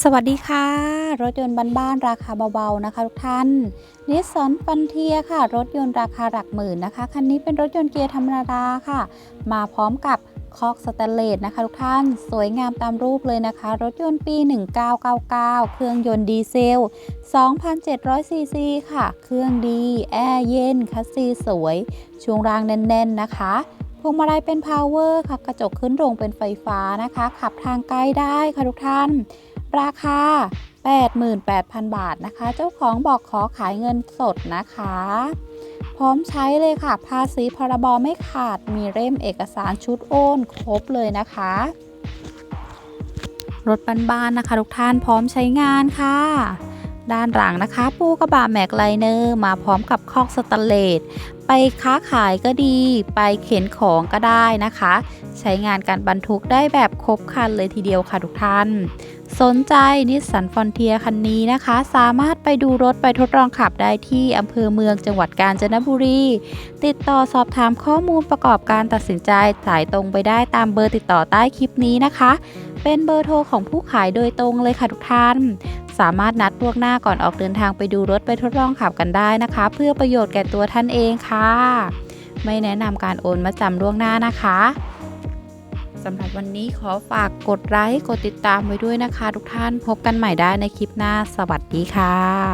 สวัสดีค่ะ รถยนต์บ้านๆราคาเบาๆนะคะทุกท่านนิสสันฟันเทียค่ะ รถยนต์ราคาหลักหมื่นนะคะ คันนี้เป็นรถยนต์เกียร์ธรรมดาค่ะ มาพร้อมกับคอกสแตนเลสนะคะทุกท่าน สวยงามตามรูปเลยนะคะ รถยนต์ปี 1999 เครื่องยนต์ดีเซล 2,700 ซีซีค่ะ เครื่องดี แอร์เย็น คัสซีสวย ช่วงรางแน่นๆนะคะพวงมาลัยเป็นพาวเวอร์ค่ะ กระจกขึ้นโรงเป็นไฟฟ้านะคะ ขับทางไกลได้ค่ะทุกท่าน ราคา 88,000 บาทนะคะ เจ้าของบอกขอขายเงินสดนะคะ พร้อมใช้เลยค่ะ ภาษีพรบไม่ขาดมีเล่มเอกสารชุดโอนครบเลยนะคะ รถบ้านๆนะคะ ทุกท่านพร้อมใช้งานค่ะด้านหลังนะคะปูกระบะแม็กไลเนอร์มาพร้อมกับคอกสแตนเลสไปค้าขายก็ดี ไปเข็นของก็ได้นะคะ ใช้งานการบรรทุกได้แบบครบครันเลยทีเดียวค่ะทุกท่าน สนใจนิสสันฟอนเทียคันนี้นะคะ สามารถไปดูรถไปทดลองขับได้ที่อำเภอเมืองจังหวัดกาญจนบุรี ติดต่อสอบถามข้อมูลประกอบการตัดสินใจสายตรงไปได้ตามเบอร์ติดต่อใต้คลิปนี้นะคะ เป็นเบอร์โทรของผู้ขายโดยตรงเลยค่ะทุกท่าน สามารถนัดล่วงหน้าก่อนออกเดินทางไปดูรถไปทดลองขับกันได้นะคะ เพื่อประโยชน์แก่ตัวท่านเองค่ะ ไม่แนะนำการโอนมาจำล่วงหน้านะคะ สำหรับวันนี้ขอฝากกดไลค์กดติดตามไว้ด้วยนะคะ ทุกท่านพบกันใหม่ได้ในคลิปหน้า สวัสดีค่ะ